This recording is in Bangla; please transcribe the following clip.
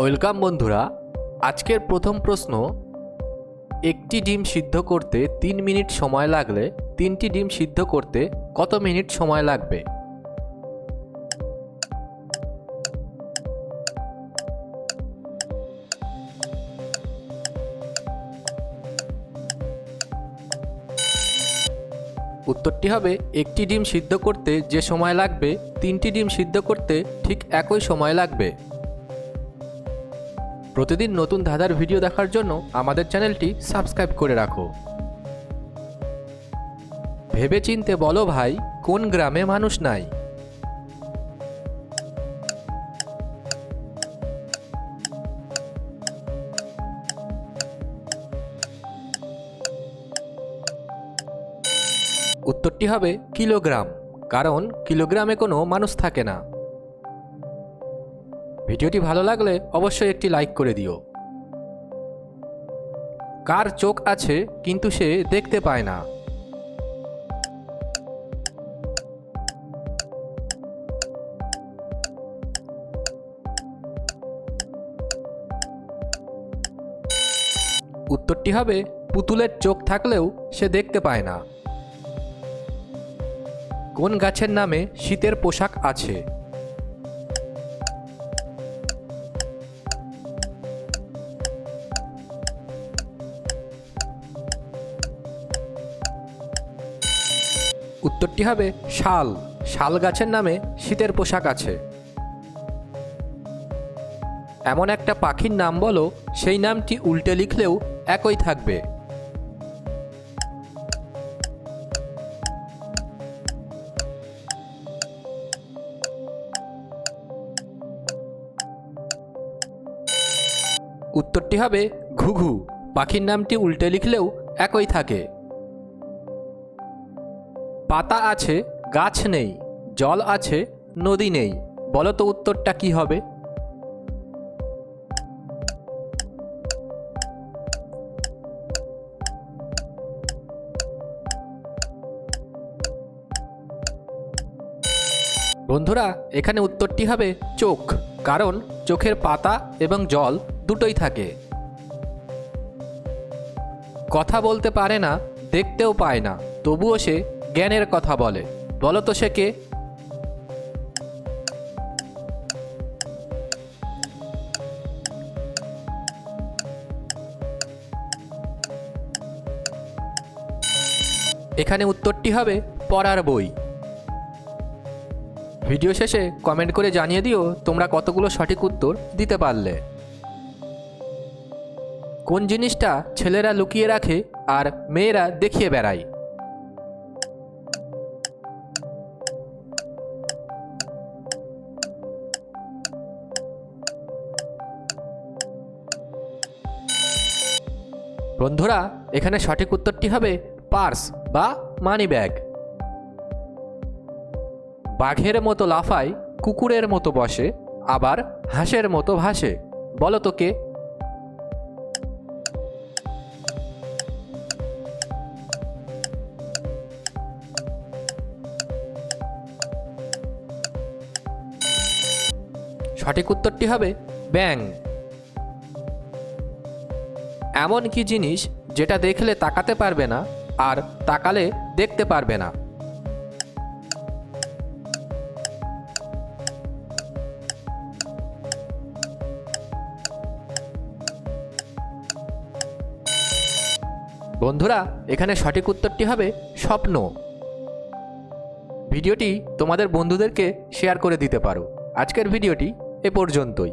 ওয়েলকাম বন্ধুরা, আজকের প্রথম প্রশ্ন, একটি ডিম সিদ্ধ করতে তিন মিনিট সময় লাগলে তিনটি ডিম সিদ্ধ করতে কত মিনিট সময় লাগবে? উত্তরটি হবে, একটি ডিম সিদ্ধ করতে যে সময় লাগবে, তিনটি ডিম সিদ্ধ করতে ঠিক একই সময় লাগবে। প্রতিদিন নতুন ধাঁধার ভিডিও দেখার জন্য আমাদের চ্যানেলটি সাবস্ক্রাইব করে রাখো। ভেবে চিনতে বলো ভাই, কোন গ্রামে মানুষ নাই? উত্তরটি হবে কিলোগ্রাম, কারণ কিলোগ্রামে কোনো মানুষ থাকে না। ভিডিওটি ভালো লাগলে অবশ্যই একটি লাইক করে দিও। কার চোখ আছে কিন্তু সে দেখতে পায় না। উত্তরটি হবে, পুতুলের চোখ থাকলেও সে দেখতে পায় না। কোন গাছের নামে শীতের পোশাক আছে? উত্তরটি হবে শাল। শাল গাছের নামে শীতের পোশাক আছে। এমন একটা পাখির নাম বলো, সেই নামটি উল্টে লিখলেও একই থাকবে। উত্তরটি হবে ঘুঘু। পাখির নামটি উল্টে লিখলেও একই থাকে। পাতা আছে, গাছ নেই, জল আছে, নদী নেই। বলো তো উত্তরটা কি হবে? বন্ধুরা, এখানে উত্তরটি হবে চোখ, কারণ চোখের পাতা এবং জল দুটোই থাকে। কথা বলতে পারে না, দেখতেও পায় না, তবুও সে জ্ঞানের কথা বলে। বলো তো সে কে? এখানে উত্তরটি হবে পড়ার বই। ভিডিও শেষে কমেন্ট করে জানিয়ে দিও তোমরা কতগুলো সঠিক উত্তর দিতে পারলে। কোন জিনিসটা ছেলেরা লুকিয়ে রাখে আর মেয়েরা দেখিয়ে বেড়ায়? বন্ধুরা, এখানে সঠিক উত্তরটি হবে পার্স বা মানি ব্যাগ বাঘের মতো লাফায়, কুকুরের মতো বসে, আবার হাঁসের মতো ভাসে। বলো তো কে? সঠিক উত্তরটি হবে ব্যাং এমন কি জিনিস যেটা দেখলে তাকাতে পারবে না আর তাকালে দেখতে পারবে না। বন্ধুরা, এখানে সঠিক উত্তরটি হবে স্বপ্ন। ভিডিওটি তোমাদের বন্ধুদেরকে শেয়ার করে দিতে পারো। আজকের ভিডিওটি এ পর্যন্তই।